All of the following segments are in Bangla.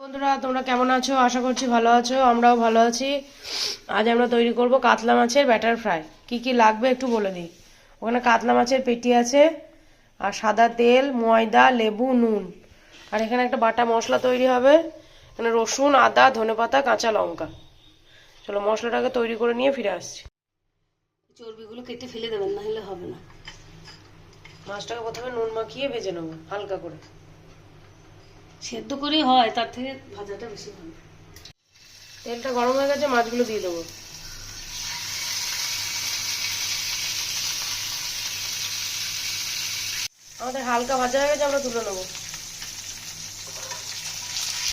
বন্ধুরা তোমরা কেমন আছো? আশা করছি ভালো আছো আমরাও ভালো আছি। আজ আমরা তৈরি করব কাতলা মাছের ব্যাটার ফ্রাই কি কি লাগবে একটু বলে দিই। ওখানে কাতলা মাছের পেটি আছে আর সাদা তেল ময়দা লেবু নুন। আর এখানে একটা বাটা মশলা তৈরি হবে। এখানে রসুন আদা ধনেপাতা কাঁচা লঙ্কা। চলো মশলাটাকে তৈরি করে নিয়ে ফিরে আসছি। চর্বিগুলো কেটে ফেলে দেবেন না হলে হবে না। মাছটাকে প্রথমে নুন মাখিয়ে ভেজে নেব হালকা করে। সেদ্ধ করেই হয় তার থেকে ভাজাটা বেশি ভালো। তেলটা গরম হয়ে গেছে মাছগুলো দিয়ে দেবো। আমাদের হালকা ভাজা হয়ে গেছে আমরা তুলে নেব।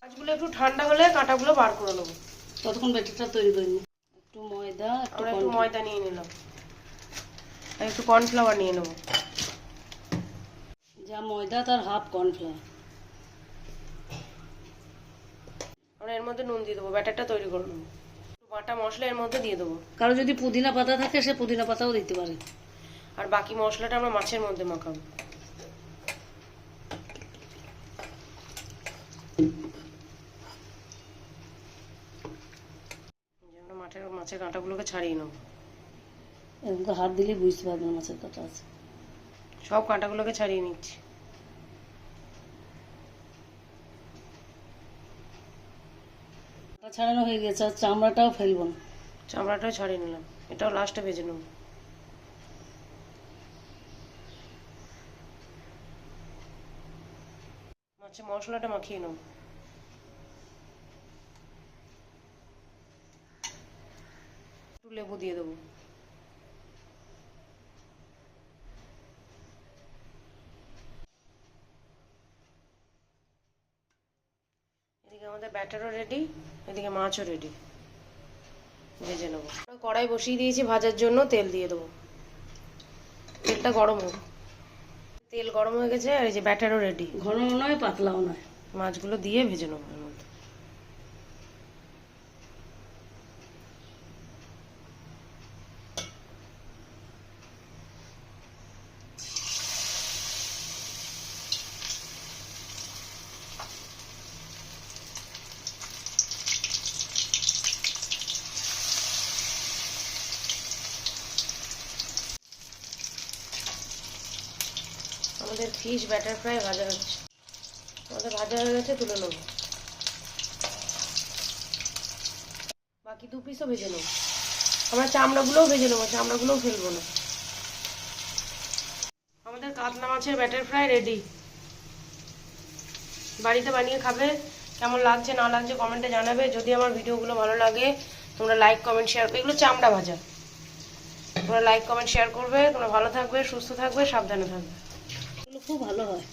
মাছগুলো একটু ঠান্ডা হলে কাঁটাগুলো বার করে নেব। ততক্ষণ ব্যাটারটা তৈরি করে নিই। একটু ময়দা আমরা একটু ময়দা নিয়ে নিলাম। আর একটু কর্নফ্লাওয়ার নিয়ে নেব। যা ময়দা তার হাফ কর্নফ্লাওয়ার আমরা এর মধ্যে নুন দিয়ে দেবো ব্যাটারটা তৈরি করে নেব। বাটা মশলা এর মধ্যে দিয়ে দেবো। কারও যদি পুদিনা পাতা থাকে সে পুদিনা পাতাও দিতে পারে। আর বাকি মশলাটা আমরা মাছের মধ্যে মাখাবো। আমরা মাছের কাঁটাগুলোকে ছাড়িয়ে নেব। এরকম হাত দিলে বুঝতে পারবেন মাছের কাটা আছে। সব কাঁটাগুলোকে ছাড়িয়ে নিচ্ছি। ছাড়ানো হয়ে গেছে চামড়াটাও ফেলব না। চামড়াটাও ছাড়িয়ে নিলাম। এটাও লাস্টে ভেজে নেব। মাছের মশলাটা মাখিয়ে নেব। লেবু দিয়ে দেবো এদিকে আমাদের ব্যাটারও রেডি এদিকে মাছও রেডি ভেজে নেব। কড়াই বসিয়ে দিয়েছি ভাজার জন্য তেল দিয়ে দেবো। তেলটা গরম হোক। তেল গরম হয়ে গেছে আর এই যে ব্যাটারও রেডি ঘন নয় পাতলাও নয়। মাছগুলো দিয়ে ভেজে নেব। আমাদের ফিশ ব্যাটার ফ্রাই ভাজা হচ্ছে। আমাদের ভাজা হয়ে গেছে, তুলে নেব। বাকি দু পিসও ভেজে নেব। আমরা চামড়াগুলোও ভেজে নেব, চামড়াগুলোও ফেলব না। আমাদের কাতলা মাছের ব্যাটার ফ্রাই রেডি বাড়িতে বানিয়ে খাবে, কেমন লাগছে, না লাগছে কমেন্টে জানাবে। যদি আমার ভিডিওগুলো ভালো লাগে, তোমরা লাইক কমেন্ট শেয়ার এগুলো চামড়া ভাজা। তোমরা লাইক কমেন্ট শেয়ার করবে। তোমরা ভালো থাকবে, সুস্থ থাকবে, সাবধানে থাকবে। খুব ভালো হয়।